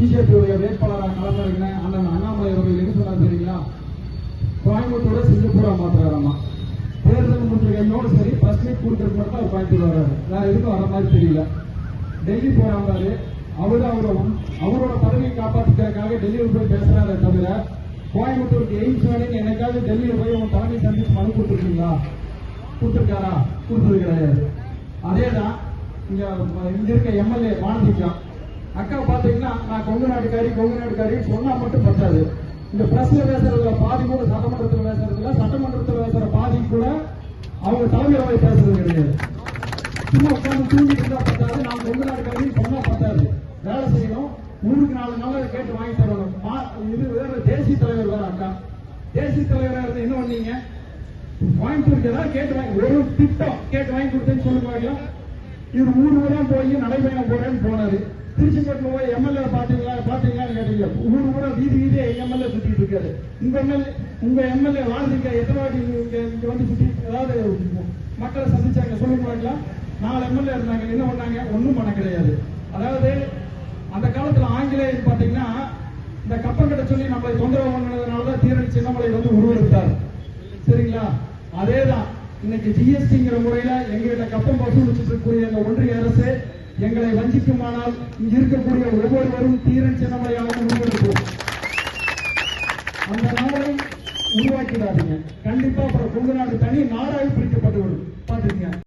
பிஜேபியுடைய வேட்பாளராக களமிறங்கின அண்ணன் அண்ணாமலை அவர்கள் என்ன சொன்னார் தெரியுங்களா? கோயம்புத்தூரை சிங்கப்பூரா மாத்துறாராமா. தேர்தல் முடிஞ்ச சரி ஃபர்ஸ்ட் மீட் கொடுக்கறது மட்டும் அவர் கோயம்புத்தூர் வர்றாரு. வேற எதுக்கும் வர மாதிரி தெரியல. டெல்லி போறாரு அவரு அவரோட அவரோட பதவியை காப்பாத்திக்கிறதுக்காக டெல்லியில் போய் பேசுறாரு தவிர கோயம்புத்தூருக்கு எய்ம்ஸ் வேணும்னு என்னைக்காவது டெல்லியில் போய் உங்க தலைமை சந்திச்சு மனு கொடுத்துருக்கீங்களா? கொடுத்துருக்காரா? கொடுத்துருக்கிறாரு அதே தான் இங்க இங்க இருக்க எம்எல்ஏ வானதிக்கம் அக்கா பாத்தீங்கன்னா நான் கொங்கு நாட்டுக்காரி கொங்கு நாட்டுக்காரி சொன்னா மட்டும் பத்தாது. இந்த பிரஸ்ல பேசுறதுல பாதி கூட சட்டமன்றத்தில் பேசுறதுல சட்டமன்றத்தில் பேசுற பாதி கூட அவங்க தலைமையில பேசுறது கிடையாது. சும்மா உட்காந்து தூங்கிட்டு இருந்தா பத்தாது நான் கொங்கு நாட்டுக்காரி சொன்னா பத்தாது. வேலை செய்யணும். ஊருக்கு நாலு நாள் கேட்டு வாங்கி தரணும். இது வேற தேசிய தலைவர் வேற அக்கா. தேசிய தலைவரா இருந்து என்ன பண்ணீங்க? கோயம்புத்தூருக்கு ஏதாவது கேட்டு வாங்கி ஒரு திட்டம். கேட்டு வாங்கி கொடுத்தேன்னு சொல்லுங்க இவர் ஊர் ஊரா போய் நடைபயணம் போறேன்னு போனாரு. திருச்செங்கோட்டில் போய் எம்எல்ஏ பாத்தீங்களா? பாத்தீங்களான்னு கேட்டீங்க. ஊர் ஊரா வீதி வீதியே எம்எல்ஏ சுத்திட்டு இருக்காரு. உங்க எம்எல்ஏ உங்க எம்எல்ஏ வாழ்ந்துருக்க எத்தனை வாட்டி இங்க இங்க வந்து சுத்தி அதாவது மக்களை சந்திச்சாங்க? சொல்லுங்க பார்க்கலாம் நாலு எம்எல்ஏ இருந்தாங்க. என்ன பண்ணாங்க? ஒன்றும் பண்ண கிடையாது. அதாவது அந்த காலத்துல ஆங்கிலேயர் பாத்தீங்கன்னா இந்த கப்பங்கிட்ட சொல்லி நம்மளை தொந்தரவு பண்ணதுனால தான் தீரணி சின்னமலை வந்து உருவெடுத்தார். சரிங்களா? அதேதான். இன்னைக்கு ஜிஎஸ்டிங்கிற முறையில எங்ககிட்ட கப்பம் வசூலிச்சுட்டு இருக்கக்கூடிய இந்த ஒன்றிய அரசு எங்களை வஞ்சிக்குமானால் இங்கு இருக்கக்கூடிய ஒவ்வொருவரும் தீரன் சின்னமலையாக உருவெடுப்போம். அந்த நாளை உருவாக்கிடாதீங்க. கண்டிப்பா அப்புறம் கொங்கு நாடு தனி நாடா